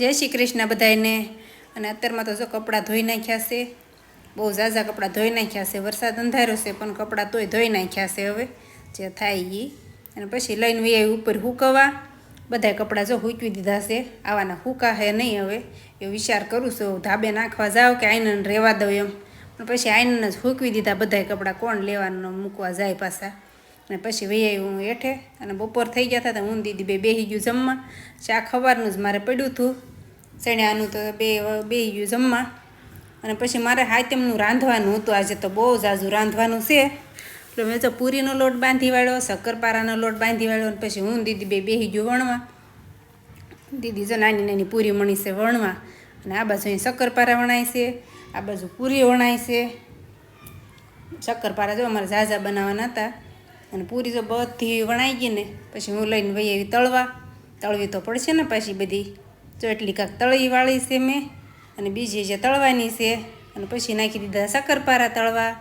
જય શ્રી કૃષ્ણ બધાયને. અને અત્યારમાં તો જો કપડાં ધોઈ નાખ્યા છે. બહુ ઝાઝા કપડાં ધોઈ નાખ્યા છે. વરસાદ અંધાર્યો છે, પણ કપડાં તોય ધોઈ નાખ્યા છે હવે. જે થાય એ અને પછી લઈને વી ઉપર હુકવા. બધાય કપડાં જો હૂકવી દીધા છે. આવાના હુકા હે નહીં હવે. એ વિચાર કરું છું. ધાબે નાખવા જાવ કે આઈનન રહેવા દઉં એમ. પણ પછી આઈનન જ હૂકવી દીધા બધાય કપડાં. કોણ લેવાનું મૂકવા જાય પાછા? અને પછી વૈયાઈ હું હેઠે. અને બપોર થઈ ગયા હતા હું દીદી બે બેસી ગયું જમવા. ચા ખવારનું જ મારે પડ્યું હતું. ચણ્યાનું તો બે બે ગયું જમવા. અને પછી મારે હાથમનું રાંધવાનું હતું. આજે તો બહુ ઝાઝું રાંધવાનું છે. એટલે મેં તો પૂરીનો લોટ બાંધી વાળ્યો, શક્કરપારાનો લોટ બાંધી વાળ્યો અને પછી હું દીદી બે બે ગયું વણવા. દીદી જો નાની નાની પૂરી મણી છે વણવા. અને આ બાજુ અહીં શક્કરપારા વણાય છે. આ બાજુ પૂરી વણાય છે. શક્કરપારા જો અમારે ઝાઝા બનાવવાના હતા. અને પૂરી જો બધી વણાઈ ગઈ ને, પછી હું લઈને વહી આવી તળવા. તળવી તો પડશે ને પછી બધી. જો એટલી કાંક તળી વાળી છે મેં. અને બીજી જે તળવાની છે, અને પછી નાખી દીધા શક્કરપારા તળવા.